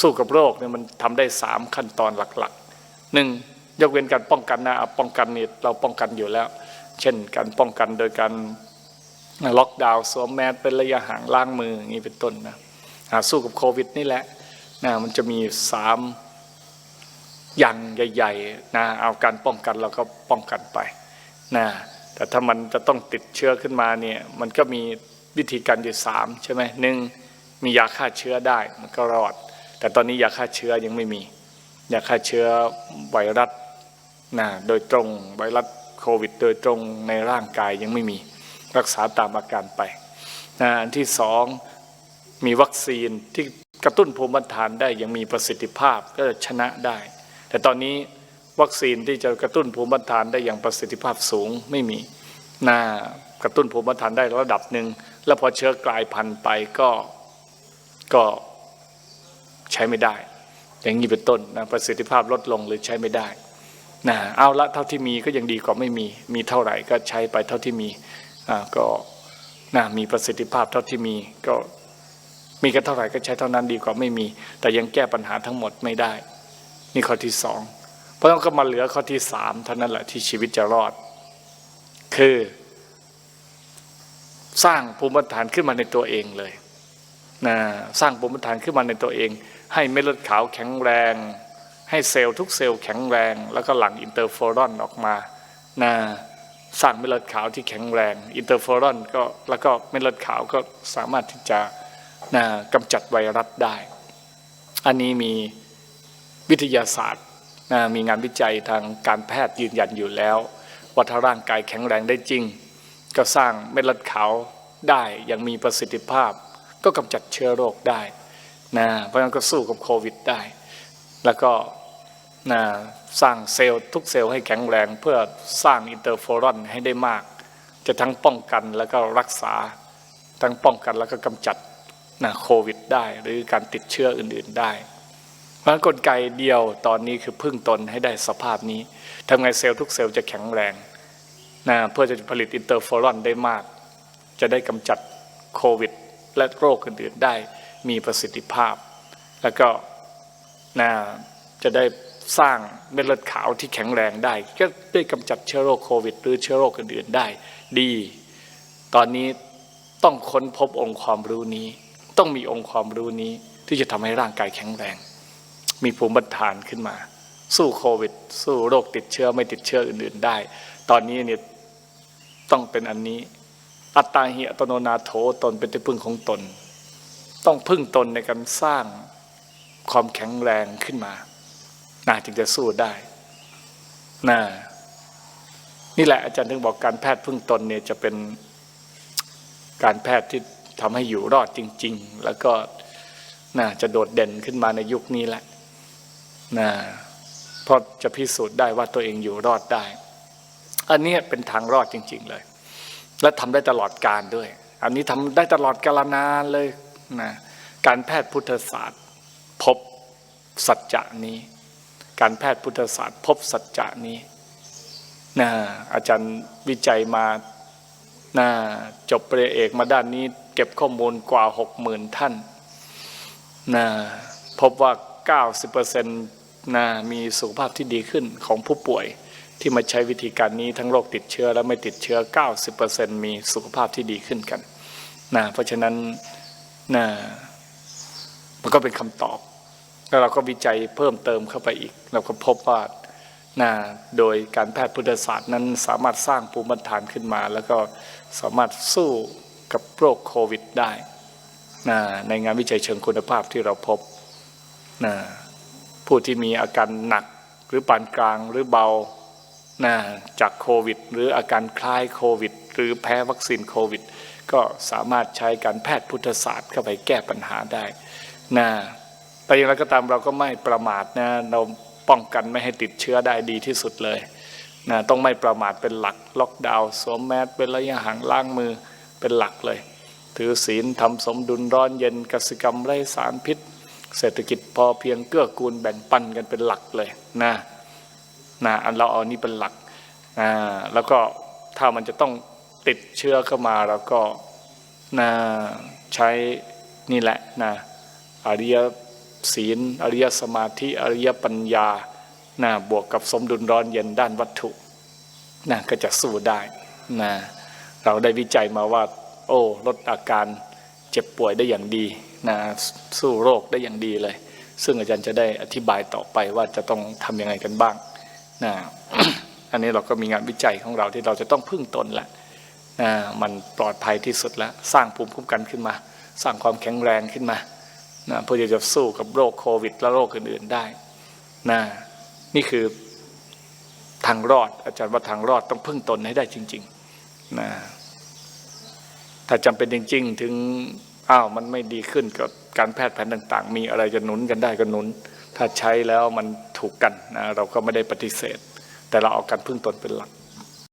สู้กับโรคเนี่ยมันทำได้สามขั้นตอนหลักๆหนึ่งยกเว้นการป้องกันนะเอาป้องกันนี่เราป้องกันอยู่แล้ว เช่นการป้องกันโดยการล็อกดาวน์สวมแมสเป็นระยะห่างล้างมืออย่างนี้เป็นต้นนะอ่าสู้กับโควิดนี่แหละนะมันจะมีสามอย่างใหญ่ๆนะเอาการป้องกันเราก็ป้องกันไปนะแต่ถ้ามันจะต้องติดเชื้อขึ้นมาเนี่ยมันก็มีวิธีการอยู่สามใช่ไหมหนึ่งมียาฆ่าเชื้อได้มันก็รอด แต่ตอนนี้ยาฆ่าเชื้อยังไม่มี ยาฆ่าเชื้อไวรัสนะโดยตรงไวรัสโควิด โดยตรงในร่างกายยังไม่มีรักษาตามอาการไปนะอันที่สองมีวัคซีนที่กระตุ้นภูมิต้านทานได้อยังมีประสิทธิภาพก็จะชนะได้ แต่ตอนนี้วัคซีนที่จะกระตุ้นภูมิต้านทานได้อย่างประสิทธิภาพสูงไม่มีน่ากระตุ้นภูมิต้านทานได้ระดับหนึ่งแล้วพอเชื้อกลายพันธุ์ไปก็ก็ ใช้ไม่ได้ อย่างนี้เป็นต้นนะประสิทธิภาพลดลงหรือใช้ไม่ได้นะเอาละเท่าที่มีก็ยังดีกว่าไม่มี มีเท่าไหร่ก็ใช้ไปเท่าที่มีอ่าก็นะมีประสิทธิภาพเท่าที่มีก็มีกันเท่าไหร่ก็ใช้เท่านั้นดีกว่าไม่มี แต่ยังแก้ปัญหาทั้งหมดไม่ได้ นี่ข้อที่สองเพราะฉะนั้นก็มาเหลือข้อที่สามเท่านั้นแหละที่ชีวิตจะรอด คือ สร้างภูมิต้านทานขึ้นมาในตัวเองเลย สร้างภูมิต้นทานขึ้นมาในตัวเอง ให้เม็ดเลือดขาวแข็งแรง ให้เซลล์ทุกเซลล์แข็งแรง แล้วก็หลั่งอินเตอร์เฟอรอนออกมานะสร้างเม็ดเลือดขาวที่แข็งแรงอินเตอร์เฟอรอนก็แล้วก็เม็ดเลือดขาวก็สามารถที่จะนะกำจัดไวรัสได้ อันนี้มีวิทยาศาสตร์นะมีงานวิจัยทางการแพทย์ยืนยันอยู่แล้วว่าถ้าร่างกายแข็งแรงได้จริง ก็สร้างเม็ดเลือดขาวได้อย่างมีประสิทธิภาพ ก็กำจัดเชื้อโรคได้นะเพราะฉะนั้นก็สู้กับโควิดได้ แล้วก็นะสร้างเซลล์ทุกเซลล์ให้แข็งแรง เพื่อสร้างอินเตอร์โฟรอนให้ได้มาก จะทั้งป้องกันแล้วก็รักษา ทั้งป้องกันแล้วก็กำจัดนะโควิดได้หรือการติดเชื้ออื่นๆได้เพราะงั้นกลไกเดียวตอนนี้คือพึ่งตนให้ได้สภาพนี้ทำไงเซลล์ทุกเซลล์จะแข็งแรงนะเพื่อจะผลิตอินเตอร์โฟรอนได้มาก จะได้กำจัดโควิด และโรคอื่นๆได้มีประสิทธิภาพ แล้วก็นะจะได้สร้างเม็ดเลือดขาวที่แข็งแรงได้ ก็ได้กำจัดเชื้อโรคโควิด หรือเชื้อโรคอื่นๆได้ดี ตอนนี้ต้องค้นพบองค์ความรู้นี้ ต้องมีองค์ความรู้นี้ที่จะทำให้ร่างกายแข็งแรง มีภูมิต้านทานขึ้นมา สู้โควิด สู้โรคติดเชื้อไม่ติดเชื้ออื่นๆได้ ตอนนี้เนี่ยต้องเป็นอันนี้ อัตตาหิอัตโนนาโถตนเป็นที่พึ่งของตน ต้องพึ่งตนในการสร้างความแข็งแรงขึ้นมาน่าจึงจะสู้ได้น่านี่แหละอาจารย์ถึงบอกการแพทย์พึ่งตนเนี่ยจะเป็นการแพทย์ที่ทำให้อยู่รอดจริง ๆ แล้วก็น่าจะโดดเด่นขึ้นมาในยุคนี้แหละน่าเพราะจะพิสูจน์ได้ว่าตัวเองอยู่รอดได้ อันนี้เป็นทางรอดจริง ๆ เลย และทำได้ตลอดการด้วย อันนี้ทำได้ตลอดกาลนานเลยนะการแพทย์พุทธศาสตร์ พบสัจจะนี้ การแพทย์พุทธศาสตร์ พบสัจจะนี้นะอาจารย์วิจัยมานะจบปริญญาเอกมาด้านนี้ เก็บข้อมูลกว่าหกหมื่นท่านนะพบว่า 90%นะมีสุขภาพที่ดีขึ้นของผู้ป่วย ที่มาใช้วิธีการนี้ทั้งโรคติดเชื้อและไม่ติดเชื้อ 90%มีสุขภาพที่ดีขึ้นกันนะเพราะฉะนั้นนะมันก็เป็นคำตอบ แล้วเราก็วิจัยเพิ่มเติมเข้าไปอีก เราก็พบว่านะโดยการแพทย์พุทธศาสตร์นั้นสามารถสร้างภูมิต้านทานขึ้นมา แล้วก็สามารถสู้กับโรคโควิดได้นะในงานวิจัยเชิงคุณภาพที่เราพบนะผู้ที่มีอาการหนักหรือปานกลางหรือเบา นะจากโควิด หรืออาการคล้ายโควิด หรือแพ้วัคซีนโควิด ก็สามารถใช้การแพทย์พุทธศาสตร์เข้าไปแก้ปัญหาได้นะแต่อย่างไรก็ตามเราก็ไม่ประมาทนะเราป้องกันไม่ให้ติดเชื้อได้ดีที่สุดเลยนะต้องไม่ประมาทเป็นหลักล็อกดาวน์สวมแมสเป็นระยะห่างล้างมือเป็นหลักเลย ถือศีลทำสมดุลร้อนเย็นกสิกรรมไร้สารพิษ เศรษฐกิจพอเพียงเกื้อกูลแบ่งปันกันเป็นหลักเลยนะ นะอันเราเอานี่เป็นหลักนะแล้วก็ถ้ามันจะต้องติดเชื้อเข้ามาเราก็นะใช้นี่แหละนะอริยศีลอริยสมาธิอริยปัญญานะบวกกับสมดุลร้อนเย็นด้านวัตถุนะก็จะสู้ได้นะเราได้วิจัยมาว่า โอ้ลดอาการเจ็บป่วยได้อย่างดีนะสู้โรคได้อย่างดีเลย ซึ่งอาจารย์จะได้อธิบายต่อไปว่าจะต้องทำยังไงกันบ้าง นะอันนี้เราก็มีงานวิจัยของเราที่เราจะต้องพึ่งตนละนะมันปลอดภัยที่สุดแล้วสร้างภูมิคุ้มกันขึ้นมา สร้างความแข็งแรงขึ้นมานะเพื่อจะสู้กับโรคโควิด และโรคอื่นๆได้นะนี่คือทางรอด อาจารย์ว่าทางรอดต้องพึ่งตนให้ได้จริงๆนะถ้าจำเป็นจริง ๆ ถึงอ้าวมันไม่ดีขึ้นกับการแพทย์แผนต่าง ๆ มีอะไรจะหนุนกันได้ก็หนุน ถ้าใช้แล้วมัน ถูกกันนะเราก็ไม่ได้ปฏิเสธ แต่เราเอาการพึ่งตนเป็นหลัก